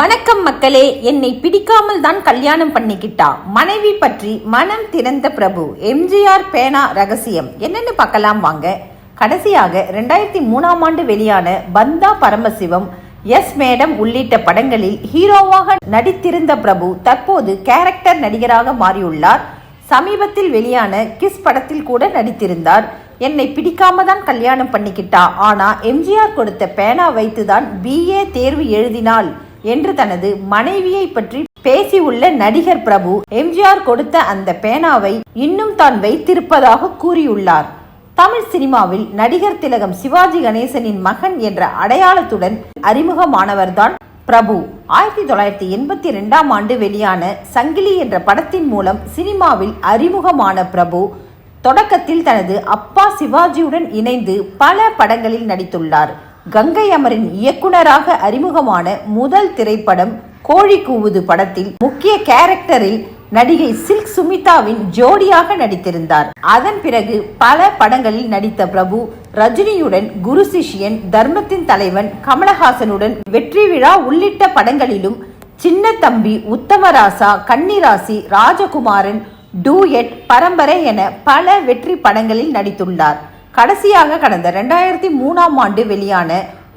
வணக்கம் மக்களே என்னை பிடிக்காமல் தான் கல்யாணம் பண்ணிக்கிட்டா. மனைவி பற்றி மனம் திறந்த பிரபு எம்ஜிஆர் பேனா ரகசியம். என்னன்னு பார்க்கலாம் வாங்க. கடைசியாக ரெண்டாயிரத்தி மூணாம் ஆண்டு வெளியான பந்தா பரமசிவம் எஸ் மேடம் உள்ளிட்ட படங்களில் ஹீரோவாக நடித்திருந்த பிரபு தற்போது கேரக்டர் நடிகராக மாறியுள்ளார். சமீபத்தில் வெளியான கிஸ் படத்தில் கூட நடித்திருந்தார். என்னை பிடிக்காம தான் கல்யாணம் பண்ணிக்கிட்டா. ஆனா எம்ஜிஆர் கொடுத்த பேனா வைத்துதான் பிஏ தேர்வு எழுதினாள். என்று தனது மனைவியை பற்றி பேசியுள்ள நடிகர் பிரபு எம்ஜிஆர் கொடுத்த அந்த பேனாவை இன்னும் தான் வைத்திருப்பதாக கூறியுள்ளார். தமிழ் சினிமாவில் நடிகர் திலகம் சிவாஜி கணேசனின் மகன் என்ற அடையாளத்துடன் அறிமுகமானவர்தான் பிரபு. ஆயிரத்தி தொள்ளாயிரத்தி எண்பத்தி ரெண்டாம் ஆண்டு வெளியான சங்கிலி என்ற படத்தின் மூலம் சினிமாவில் அறிமுகமான பிரபு தொடக்கத்தில் தனது அப்பா சிவாஜியுடன் இணைந்து பல படங்களில் நடித்துள்ளார். கங்கை அமரின் இயக்குனராக அறிமுகமான முதல் திரைப்படம் கோழி கூவுது படத்தில் முக்கிய கேரக்டரில் நடிகை சில்க் சுமிதாவின் ஜோடியாக நடித்திருந்தார். அதன் பிறகு பல படங்களில் நடித்த பிரபு ரஜினியுடன் குரு சிஷ்யன் தர்மத்தின் தலைவன் கமலஹாசனுடன் வெற்றி விழா உள்ளிட்ட படங்களிலும் சின்ன தம்பி உத்தமராசா கன்னிராசி ராஜகுமாரன் டூயட் பரம்பரை என பல வெற்றி படங்களில் நடித்துள்ளார். கடைசியாக கடந்த ரெண்டாயிரத்தி மூணாம் ஆண்டு வெளியான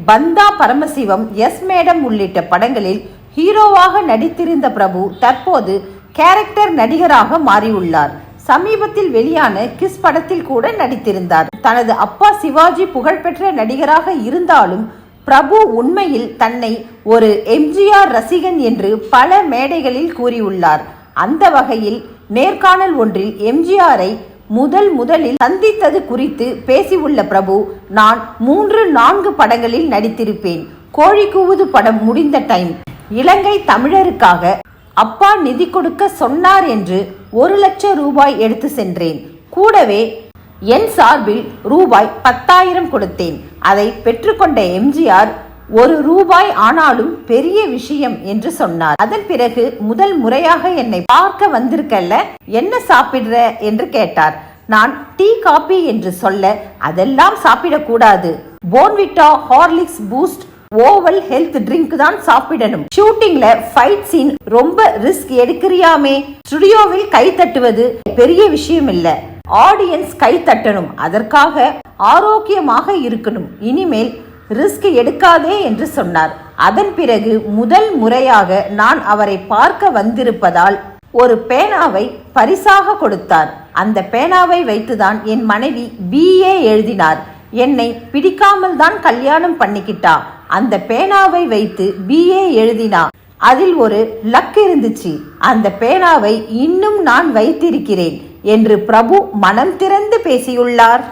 பந்தா பரமசிவம் எஸ் மேடம் உள்ளிட்ட படங்களில் ஹீரோவாக நடித்திருந்த பிரபு தற்போது கேரக்டர் நடிகராக மாறியுள்ளார். சமீபத்தில் வெளியான கிஸ் படத்தில் கூட நடித்திருந்தார். தனது அப்பா சிவாஜி புகழ்பெற்ற நடிகராக இருந்தாலும் பிரபு உண்மையில் தன்னை ஒரு எம்ஜிஆர் ரசிகன் என்று பல மேடைகளில் கூறியுள்ளார். அந்த வகையில் நேர்காணல் ஒன்றில் எம்ஜிஆரை முதல் முதலில் சந்தித்தது குறித்து பேசியுள்ள பிரபு நான் மூன்று நான்கு படங்களில் நடித்திருப்பேன். கோழி கூவுது படம் முடிந்த டைம். இலங்கை தமிழருக்காக அப்பா நிதி கொடுக்க சொன்னார் என்று ஒரு லட்சம் ரூபாய் எடுத்து சென்றேன். கூடவே என் சார்பில் ரூபாய் பத்தாயிரம் கொடுத்தேன். அதை பெற்றுக்கொண்ட எம்ஜிஆர் ஒரு ரூபாய் ஆனாலும் பெரிய விஷயம் என்று சொன்னார். அதன் பிறகு முதல் முறையாக என்னை பார்க்க வந்திருக்கல்ல என்ன சாப்பிடுற என்று கேட்டார். நான் டீ காபி என்று சொல்ல அதெல்லாம் சாப்பிடக்கூடாது Bournvita Horlicks Boost Oval health drink தான் சாப்பிடணும். ஷூட்டிங்ல ஃபைட் சீன் ரொம்ப ரிஸ்க் எடுக்கிறியாமே? ஸ்டுடியோவில் கை தட்டுவது பெரிய விஷயம் இல்ல ஆடியன்ஸ் கை தட்டணும். அதற்காக ஆரோக்கியமாக இருக்கணும். இனிமேல் ரிஸ்க் எடுக்காதே என்று சொன்னார். அதன் பிறகு முதல் முறையாக நான் அவரை பார்க்க வந்திருப்பதால் ஒரு பேனாவை பரிசாக கொடுத்தார். அந்த பேனாவை வைத்துதான் என் மனைவி பிஏ எழுதினார். என்னை பிடிக்காமல் தான் கல்யாணம் பண்ணிக்கிட்டா. அந்த பேனாவை வைத்து பிஏ எழுதினா. அதில் ஒரு லக் இருந்துச்சு. அந்த பேனாவை இன்னும் நான் வைத்திருக்கிறேன் என்று பிரபு மனம் திறந்து பேசியுள்ளார்.